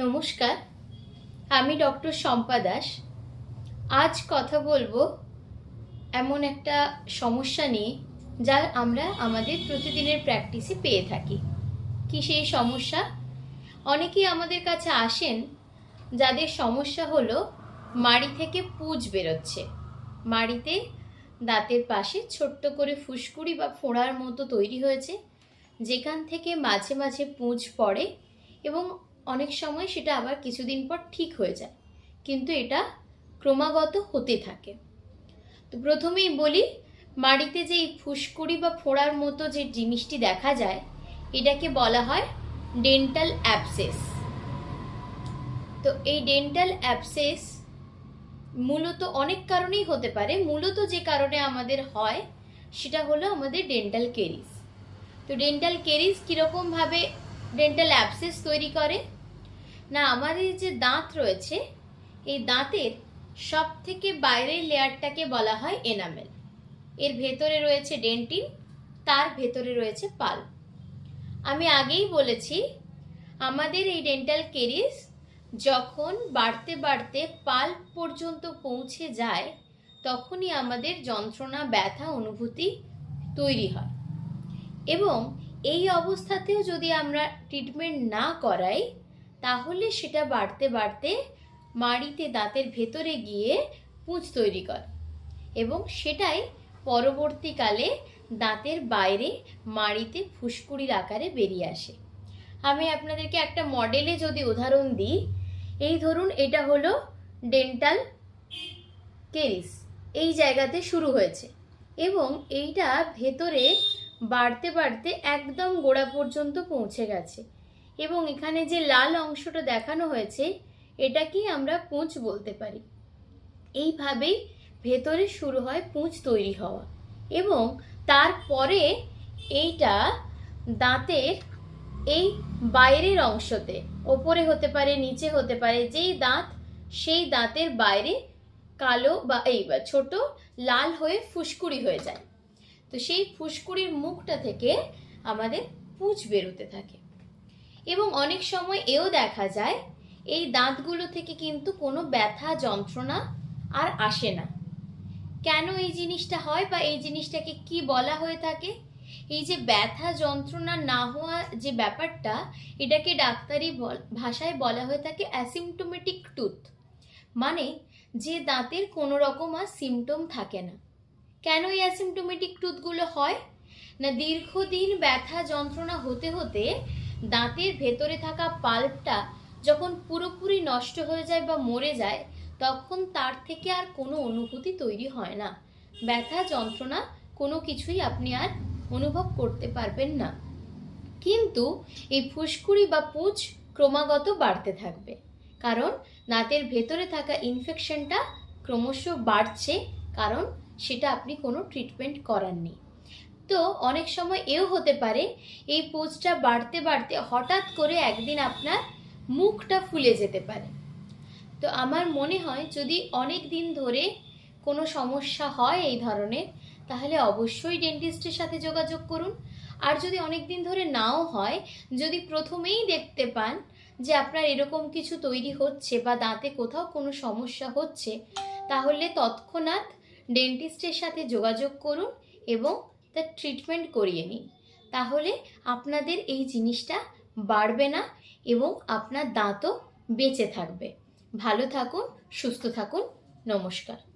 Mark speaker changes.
Speaker 1: নমস্কার, আমি ডক্টর শম্পা দাস। আজ কথা বলব এমন একটা সমস্যা নিয়ে যা আমরা আমাদের প্রতিদিনের প্র্যাকটিসে পেয়ে থাকি। কি সেই সমস্যা? অনেকেই আমাদের কাছে আসেন যাদের সমস্যা হলো মাড়ি থেকে পুজ বেরোচ্ছে। মাড়িতে দাঁতের পাশে ছোট্ট করে ফুসকুড়ি বা ফোঁড়ার মতো তৈরি হয়েছে, যেখান থেকে মাঝে মাঝে পুঁজ পড়ে এবং অনেক সময় সেটা আবার কিছুদিন পর ঠিক হয়ে যায়। কিন্তু এটা ক্রমাগত হতে থাকে। তো প্রথমেই বলি মাড়িতে যে এই ফুসকুড়ি বা ফোড়ার মতো যে জিনিসটি দেখা যায়, এটাকে বলা হয় ডেন্টাল অ্যাপসেস। তো এই ডেন্টাল অ্যাপসেস মূলত অনেক কারণেই হতে পারে। মূলত যে কারণে আমাদের হয়, সেটা হলো আমাদের ডেন্টাল কেরিস তো ডেন্টাল কেরিস কীরকমভাবে ডেন্টাল অ্যাবসেস তৈরি করে। না, আমাদের যে দাঁত রয়েছে, এই দাঁতের সব থেকে বাইরের লেয়ারটাকে বলা হয় এনামেল এর ভেতরে রয়েছে ডেন্টিন তার ভেতরে রয়েছে পাল। আমি আগেই বলেছি, আমাদের এই ডেন্টাল কেরিস যখন বাড়তে বাড়তে পাল পর্যন্ত পৌঁছে যায়, তখনই আমাদের যন্ত্রণা, ব্যথা, অনুভূতি তৈরি হয়। এবং এই অবস্থাতেও যদি আমরা ট্রিটমেন্ট না করাই, তাহলে সেটা বাড়তে বাড়তে মাড়িতে দাঁতের ভেতরে গিয়ে পুঁজ তৈরি করে এবং সেটাই পরবর্তীকালে দাঁতের বাইরে মাড়িতে ফুসকুড়ির আকারে বেরিয়ে আসে। আমি আপনাদেরকে একটা মডেলে যদি উদাহরণ দিই, এই ধরুন এটা হলো ডেন্টাল কেরিস এই জায়গাতে শুরু হয়েছে এবং এইটা ভেতরে বাড়তে বাড়তে একদম গোড়া পর্যন্ত পৌঁছে গেছে। এবং এখানে যে লাল অংশটা দেখানো হয়েছে এটাকেই আমরা পুঁচ বলতে পারি? এইভাবেই ভেতরে শুরু হয় পুঁজ তৈরি হওয়া। এবং তারপরে এইটা দাঁতের এই বাইরের অংশতে, ওপরে হতে পারে, নিচে হতে পারে, যেই দাঁত, সেই দাঁতের বাইরে কালো বা এই বা ছোট, লাল হয়ে ফুসকুড়ি হয়ে যায়। তো সেই ফুসকুড়ির মুখটা থেকে আমাদের পুঁজ বেরোতে থাকে। এবং অনেক সময় এও দেখা যায়, এই দাঁতগুলো থেকে কিন্তু কোনো ব্যথা, যন্ত্রণা আর আসে না। কেন এই জিনিসটা হয় বা এই জিনিসটাকে কি বলা হয়ে থাকে? এই যে ব্যথা, যন্ত্রণা না হওয়া যে ব্যাপারটা, এটাকে ডাক্তারি ভাষায় বলা হয়ে থাকে অ্যাসিমটোমেটিক টুথ মানে যে দাঁতের কোনো রকম আর সিমটম থাকে না। কেন এই অ্যাসিমটোমেটিক টুথগুলো হয়? না দীর্ঘদিন ব্যথা যন্ত্রণা হতে হতে দাঁতের ভেতরে থাকা পাল্পটা যখন পুরোপুরি নষ্ট হয়ে যায় বা মরে যায়, তখন তার থেকে আর কোনো অনুভূতি তৈরি হয় না। ব্যথা যন্ত্রণা কোনো কিছুই আপনি আর অনুভব করতে পারবেন না। কিন্তু এই ফুসকুড়ি বা পুঁজ ক্রমাগত বাড়তে থাকবে। কারণ দাঁতের ভেতরে থাকা ইনফেকশনটা ক্রমশ বাড়ছে। কারণ সেটা আপনি কোনো ট্রিটমেন্ট করাননি। তো অনেক সময় এও হতে পারে, এই পোজটা বাড়তে বাড়তে হঠাৎ করে একদিন আপনার মুখটা ফুলে যেতে পারে। তো আমার মনে হয় যদি অনেক দিন ধরে কোনো সমস্যা হয় এই ধরনের, তাহলে অবশ্যই ডেন্টিস্টের সাথে যোগাযোগ করুন। আর যদি অনেক দিন ধরে নাও হয়, যদি প্রথমেই দেখতে পান যে আপনার এরকম কিছু তৈরি হচ্ছে বা দাঁতে কোথাও কোনো সমস্যা হচ্ছে, তাহলে তৎক্ষণাৎ ডেন্টিস্টের সাথে যোগাযোগ করুন এবং তার ট্রিটমেন্ট করিয়ে নিন। তাহলে আপনাদের এই জিনিসটা বাড়বে না এবং আপনার দাঁতও বেঁচে থাকবে। ভালো থাকুন, সুস্থ থাকুন। নমস্কার।